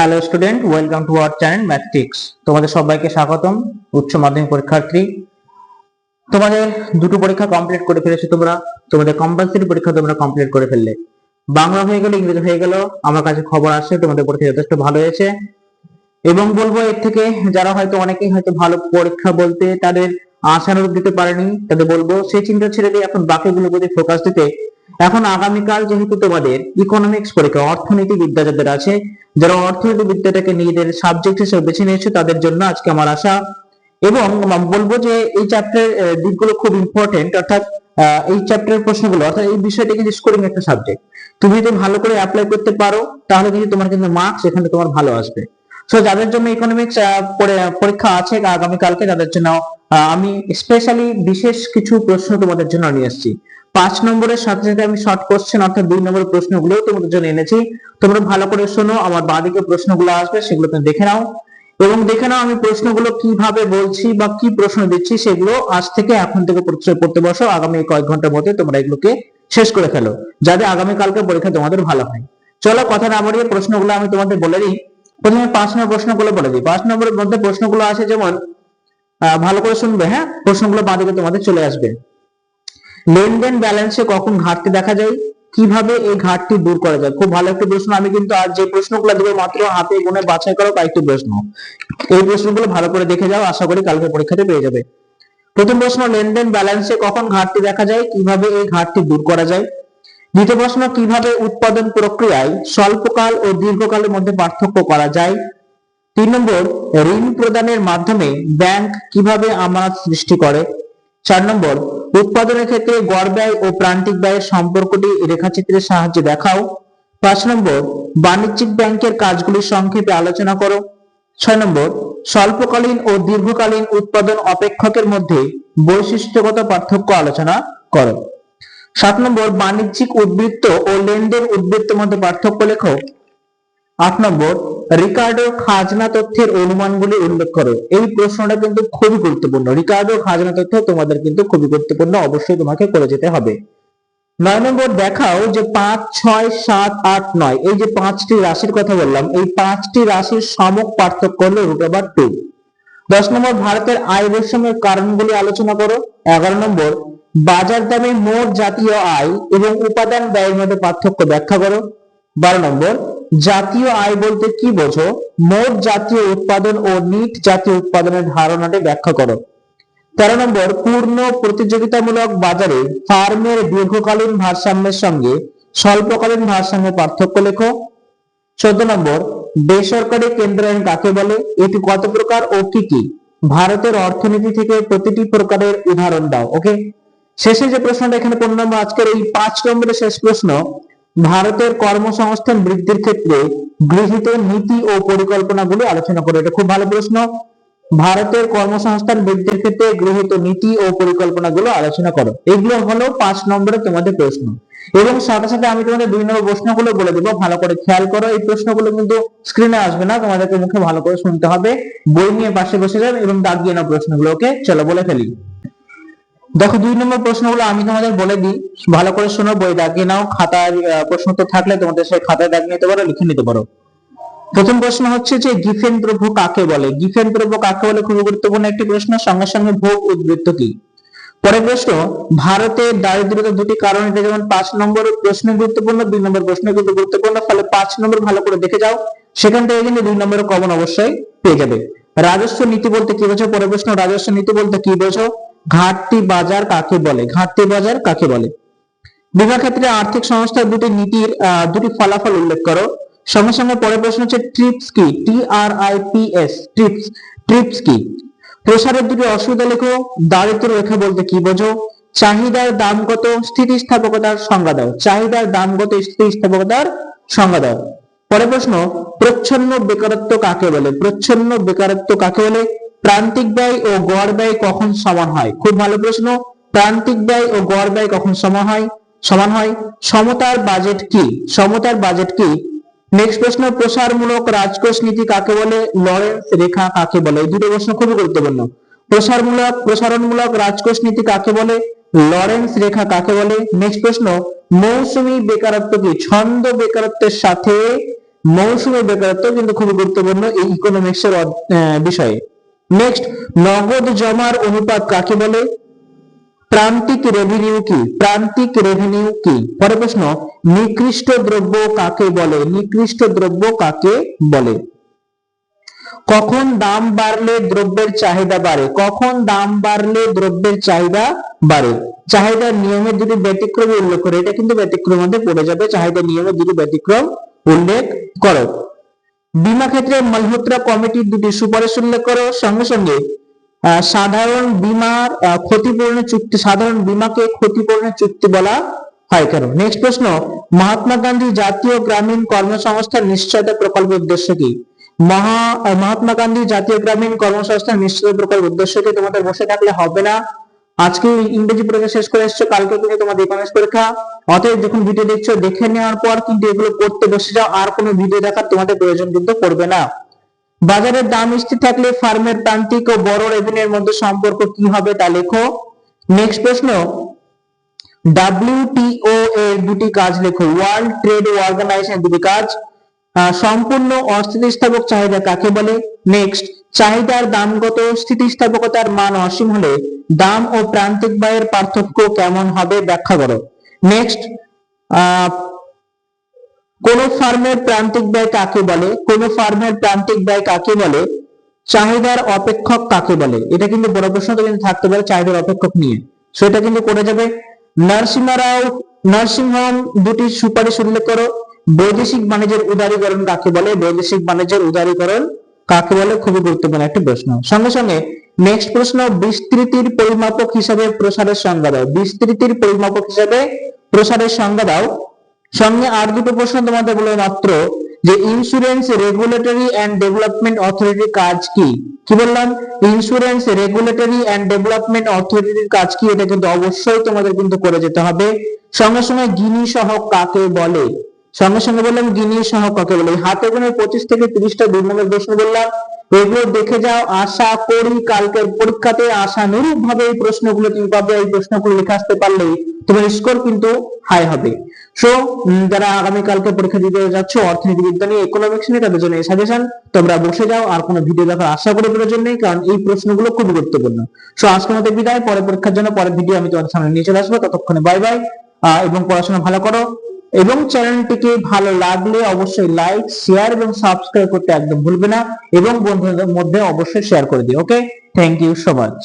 Hello student welcome to our channel mathematics তোমাদের সবাইকে স্বাগতম, উচ্চ মাধ্যমিক পরীক্ষার্থী। তোমাদের দুটো পরীক্ষা কমপ্লিট করে ফেলেছো তোমরা। তোমাদের কম্পালসারি পরীক্ষা তোমরা কমপ্লিট করে ফেললে। বাংলা হয়ে গেল, ইংরেজি হয়ে গেল, আমার কাছে খবর আসছে, তোমাদের পরীক্ষা যথেষ্ট ভালো হয়েছে। এবং বলব, এর থেকে যারা হয়তো অনেকেই হয়তো ভালো পরীক্ষা বলতে তাদের আশানুরূপ দিতে পারেনি, তাদের বলব, সেই চিন্তা ছেড়ে দিয়ে এখন বাকিগুলোর প্রতি ফোকাস দিতে এখন আগামীকাল যেহেতু তোমাদের ইকোনমিক্স পরীক্ষা অর্থনীতি বিদ্যা যাদের আছে, যারা অর্থনীতি বিদ্যাটাকে নিজেদের সাবজেক্ট হিসেবে বেছে নিয়েছে, তাদের জন্য আজকে আমার আশা। এবং বলব যে এই চ্যাপ্টারের দিকগুলো খুব ইম্পর্টেন্ট অর্থাৎ এই চ্যাপ্টারের প্রশ্নগুলো, অর্থাৎ এই বিষয়টা কিন্তু স্কোরিং একটা সাবজেক্ট তুমি যদি ভালো করে অ্যাপ্লাই করতে পারো, তাহলে কিন্তু তোমার কিন্তু মার্কস এখানে তোমার ভালো আসবে। সো যাদের জন্য ইকোনমিক্স পরীক্ষা আছে আগামীকালকে, তাদের জন্য আমি স্পেশালি বিশেষ কিছু প্রশ্ন তোমাদের জন্য নিয়ে এসেছি। পাঁচ নম্বরের সাথে সাথে আমি শর্ট কোশ্চেন অর্থাৎ দুই নম্বরের প্রশ্নগুলো তোমাদের জন্য এনেছি। তোমরা ভালো করে শোনো, আমার বাঁদিকে প্রশ্নগুলো আসবে, সেগুলো তুমি দেখে নাও। এবং দেখে নাও আমি প্রশ্নগুলো কীভাবে বলছি বা কি প্রশ্ন দিচ্ছি, সেগুলো আজ থেকে এখন থেকে পড়তে বসো। আগামী কয়েক ঘণ্টার মধ্যে তোমরা এগুলোকে শেষ করে ফেলো, যাতে আগামী কালকে পরীক্ষা তোমাদের ভালো হয়। চলো কথা না বাড়িয়ে প্রশ্নগুলো আমি তোমাদের বলে দিই। প্রথমে পাঁচ নম্বর প্রশ্নগুলো বলে দিই। পাঁচ নম্বরের মধ্যে প্রশ্নগুলো আছে যেমন ভালো করে শুনবে হ্যাঁ? প্রশ্নগুলো বাঁদিকে তোমাদের চলে আসবে। লেনদেন ব্যালেন্সে কখন ঘাটতি দেখা যায়? কীভাবে এই ঘাটতি দূর করা যায়? খুব ভালো একটা প্রশ্ন। আমি কিন্তু আজ যে প্রশ্নগুলো দেবো মাত্র হাতে গুনে বাছাই করা কয়েকটি প্রশ্ন। এই প্রশ্নগুলো ভালো করে দেখে যাও, আশা করি কালকে পরীক্ষাতে পেয়ে যাবে। প্রথম প্রশ্ন, লেনদেন ব্যালেন্সে কখন ঘাটতি দেখা যায়? কীভাবে এই ঘাটতি দূর করা যায়? দ্বিতীয় প্রশ্ন, কীভাবে উৎপাদন প্রক্রিয়ায় স্বল্পকাল ও দীর্ঘকালের মধ্যে পার্থক্য করা যায়? তিন নম্বর, ঋণ প্রদানের মাধ্যমে ব্যাংক কীভাবে আমানত সৃষ্টি করে? চার নম্বর উৎপাদনের ক্ষেত্রে গড় ব্যয় ও প্রান্তিক ব্যয়ের সম্পর্কটি রেখাচিত্রের সাহায্যে দেখাও। পাঁচ নম্বর, বাণিজ্যিক ব্যাংকের কাজগুলি সংক্ষেপে আলোচনা করো। ছয় নম্বর, স্বল্পকালীন ও দীর্ঘকালীন উৎপাদন অপেক্ষকের মধ্যে বৈশিষ্ট্যগত পার্থক্য আলোচনা করো। সাত নম্বর, বাণিজ্যিক উদ্বৃত্ত ও লেনদেন উদ্বৃত্তের মধ্যে পার্থক্য লেখো। আট নম্বর, রিকার্ডো খাজনা তথ্যের অনুমানগুলি উল্লেখ করো। এই প্রশ্নটা কিন্তু খুবই গুরুত্বপূর্ণ। রিকার্ডো খাজনা তথ্য তোমাদের কিন্তু খুবই গুরুত্বপূর্ণ, অবশ্যই তোমাকে করে যেতে হবে। নয় নম্বর, দেখাও যে পাঁচ, ছয়, সাত, আট, নয়, এই যে পাঁচটি রাশির কথা বললাম, এই পাঁচটি রাশির সমক পার্থক্য হলো রুট ওভার টু দশ নম্বর, ভারতের আয় বৈষম্যের কারণগুলি আলোচনা করো। এগারো নম্বর, বাজার দামে মোট জাতীয় আয় এবং উপাদান ব্যয়ের মধ্যে পার্থক্য ব্যাখ্যা করো। বারো নম্বর জাতীয় আয় বলতে কি বোঝো? মোট জাতীয় উৎপাদন ও নিট জাতীয় উৎপাদনের ধারণাটি ব্যাখ্যা করো। তেরো নম্বর, পূর্ণ প্রতিযোগিতামূলক বাজারে ফার্মের দীর্ঘকালীন ভারসাম্যের সঙ্গে স্বল্পকালীন ভারসাম্যের পার্থক্য লেখো। চোদ্দ নম্বর, বেসরকারি কেন্দ্রায়ন কাকে বলে? এটি কত প্রকার ও কি কি? ভারতের অর্থনীতি থেকে প্রতিটি প্রকারের উদাহরণ দাও, ওকে? শেষে যে প্রশ্নটা এখানে নম্বর আজকের এই পাঁচ নম্বরের শেষ প্রশ্ন ভারতের কর্মসংস্থান বৃদ্ধির ক্ষেত্রে গৃহীত নীতি ও পরিকল্পনাগুলি আলোচনা করো। এটা খুব ভালো প্রশ্ন। ভারতের কর্মসংস্থান বৃদ্ধির ক্ষেত্রে গৃহীত নীতি ও পরিকল্পনাগুলো আলোচনা করো। এগুলো হলো পাঁচ নম্বরে তোমাদের প্রশ্ন। এবং সাথে সাথে আমি তোমাদের দুই নম্বর প্রশ্নগুলো বলে দেবো। ভালো করে খেয়াল করো, এই প্রশ্নগুলো কিন্তু স্ক্রিনে আসবে না। তোমাদেরকে মুখে ভালো করে শুনতে হবে। বই নিয়ে পাশে বসে যাবে এবং দাগ দিয়ে নাও প্রশ্নগুলো ওকে চলো বলে ফেলি। দেখো দুই নম্বর প্রশ্নগুলো আমি তোমাদের বলে দিই। ভালো করে শোনো বই দাগিয়ে নাও। আহ, প্রশ্ন তো থাকলে তোমাদের সেই খাতায় দাগ নিতে পারো লিখে নিতে পারো। প্রথম প্রশ্ন হচ্ছে যে গিফেন দ্রব্য কাকে বলে? গিফেন দ্রব্য কাকে বলে? খুবই গুরুত্বপূর্ণ একটি প্রশ্ন। সঙ্গে সঙ্গে ভোগ উদ্বৃত্ত কি? পরের প্রশ্ন ভারতের দারিদ্রতা দুটি কারণ এটা যেমন পাঁচ নম্বর প্রশ্ন গুরুত্বপূর্ণ দুই নম্বর প্রশ্ন কিন্তু গুরুত্বপূর্ণ ফলে পাঁচ নম্বর ভালো করে দেখে যাও। সেখান থেকে কিন্তু দুই নম্বরের কমন অবশ্যই পেয়ে যাবে। রাজস্ব নীতি বলতে কি বোঝো পরের প্রশ্ন রাজস্ব নীতি বলতে কি বোঝো ঘাটতি বাজার কাকে বলে? ঘাটতি বাজার কাকে বলে? বিমা ক্ষেত্রে আর্থিক সংস্থার দুটি নীতির দুটি ফলাফল উল্লেখ করো। সঙ্গে সঙ্গে পরের প্রশ্ন হচ্ছে ট্রিপস কি? T R I P S TRIPS TRIPS কি? প্রসারের দুটি অসুবিধা লেখো, দারিদ্র রেখা বলতে কি বোঝো? চাহিদার দাম কত স্থিতিস্থাপকতার সংজ্ঞা দাও। চাহিদার দাম কত স্থিতিস্থাপকতার সংজ্ঞা দাও। পরের প্রশ্ন, প্রচ্ছন্ন বেকারত্ব কাকে বলে? প্রচ্ছন্ন বেকারত্ব কাকে বলে? প্রান্তিক ব্যয় ও গড় ব্যয় কখন সমান হয়? খুব ভালো প্রশ্ন। প্রান্তিক ব্যয় ও গড় ব্যয় কখন সমান হয়? সমান হয় সমতার বাজেট কি? সমতার বাজেট কি? নেক্সট প্রশ্ন প্রসারমূলক রাজকোষ নীতি কাকে বলে? লরেন্স রেখা কাকে বলে? এই দুটো প্রশ্ন খুবই গুরুত্বপূর্ণ। প্রসারমূলক প্রসারণমূলক রাজকোষ নীতি কাকে বলে? লরেন্স রেখা কাকে বলে? নেক্সট প্রশ্ন মৌসুমী বেকারত্ব কি? ছন্দ বেকারত্বের সাথে মৌসুমী বেকারত্ব কিন্তু খুবই গুরুত্বপূর্ণ এই ইকোনমিক্স এর আহ, বিষয়ে। নেক্সট নগদ জমার অনুপাত কাকে বলে? প্রান্তিক রেভিনিউ কি? প্রান্তিক রেভিনিউ কি? পরের প্রশ্ন, নিকৃষ্ট দ্রব্য কাকে বলে? নিকৃষ্ট দ্রব্য কাকে বলে? কখন দাম বাড়লে দ্রব্যের চাহিদা বাড়ে? কখন দাম বাড়লে দ্রব্যের চাহিদা বাড়ে? চাহিদার নিয়মের দুটি ব্যতিক্রম উল্লেখ করে। এটা কিন্তু ব্যতিক্রম মধ্যে পড়ে যাবে। চাহিদা নিয়মের দুটি ব্যতিক্রম উল্লেখ করো। বীমা ক্ষেত্রে মালহোত্রা কমিটির দুটি সুপারিশ উল্লেখ করো। সঙ্গে সঙ্গে সাধারণ বীমার ক্ষতিপূরণের চুক্তি, সাধারণ বীমাকে ক্ষতিপূরণের চুক্তি বলা হয় কেন? নেক্সট প্রশ্ন, মহাত্মা গান্ধী জাতীয় গ্রামীণ কর্মসংস্থান নিশ্চয়তা প্রকল্পের উদ্দেশ্য কি? মহা মহাত্মা গান্ধী জাতীয় গ্রামীণ কর্মসংস্থান নিশ্চয়তা প্রকল্পের উদ্দেশ্য কি? তোমাদের বসে থাকলে হবে না। আজকে ইংরেজি পরীক্ষা শেষ করে এসছো, কালকে কিন্তু তোমাদের ইকোনমিক্স পরীক্ষা। অতএব যখন ভিডিও দেখছ, দেখে নেওয়ার পর কিন্তু এগুলো পড়তে বসে যাও, আর কোনো ভিডিও দেখার তোমাদের প্রয়োজন কিন্তু পড়বে না। বাজারের দাম স্থির থাকলে ফার্মের প্রান্তিক ও বড় রেভিনিউর মধ্যে সম্পর্ক কি হবে তা লেখো। নেক্সট প্রশ্ন ডাব্লিউটিও এর দুটি কাজ লেখো। ওয়ার্ল্ড ট্রেড অর্গানাইজেশন দুটি কাজ। সম্পূর্ণ অস্থিতিস্থাপক চাহিদা কাকে বলে? নেক্সট চাহিদার দামগত স্থিতিস্থাপকতার মান অসীম হলে দাম ও প্রান্তিক ব্যয়ের পার্থক্য কেমন হবে ব্যাখ্যা করো। নেক্সট কোন ফার্মের প্রান্তিক ব্যয় কাকে বলে? কোন ফার্মের প্রান্তিক ব্যয় কাকে বলে? চাহিদার অপেক্ষক কাকে বলে? এটা কিন্তু বড় প্রশ্ন, তো কিন্তু থাকতে পারে চাহিদার অপেক্ষক নিয়ে। সেটা কিন্তু করে যাবে। নরসিংহ রাও নার্সিং হোম দুটি সুপারিশ উল্লেখ করো। বৈদেশিক বাণিজ্যের উদারীকরণ কাকে বলে? বৈদেশিক বাণিজ্যের উদারীকরণ কাকে বলে? খুবই গুরুত্বপূর্ণ একটা প্রশ্ন। সঙ্গে সঙ্গে নেক্সট প্রশ্ন, বিস্তৃতির পরিমাপক হিসাবে প্রসারের সংজ্ঞা দাও। বিস্তৃতির পরিমাপক হিসাবে প্রসারের সংজ্ঞা দাও। সঙ্গে আর দুটো প্রশ্ন তোমাদের বলে মাত্র যে ইন্স্যুরেন্স রেগুলেটরি এন্ড ডেভেলপমেন্ট অথরিটির কাজ কি? কি বললাম? ইন্স্যুরেন্স রেগুলেটরি এন্ড ডেভেলপমেন্ট অথরিটির কাজ কি? এটা কিন্তু অবশ্যই তোমাদের কিন্তু করে যেতে হবে। সঙ্গে সঙ্গে গিনি সহ কাকে বলে? সঙ্গে সঙ্গে বললাম গিনি সহক কাকে বলে হাতে গোনা পঁচিশ থেকে তিরিশটা দুই নম্বর প্রশ্ন বললাম। এগুলো দেখে যাও, আশা করি কালকের পরীক্ষাতে আশানুরূপ ভাবে এই প্রশ্নগুলো তুমি পাবে, এই প্রশ্নগুলো লিখে আসতে পারলেই তোমার স্কোর কিন্তু হাই হবে। সো যারা আগামী কালকে পরীক্ষা দিতে যাচ্ছ, অর্থনীতি বিজ্ঞানী ইকোনমিক্স নিয়ে তাদের জন্য সাজেশন তোমরা বসে যাও, আর কোনো ভিডিও দেখার আশা করে প্রয়োজন নেই, কারণ এই প্রশ্নগুলো খুবই গুরুত্বপূর্ণ। সো আজকের মতো বিদায় পরে পরীক্ষার জন্য পরের ভিডিও আমি তোমার সামনে নিয়ে চলে আসব, ততক্ষণে বাই বাই এবং পড়াশোনা ভালো করো। এবং চ্যানেলটিকে ভালো লাগলে অবশ্যই লাইক শেয়ার এবং সাবস্ক্রাইব করতে একদম ভুলবে না। এবং বন্ধুদের মধ্যে অবশ্যই শেয়ার করে দিও okay thank you so much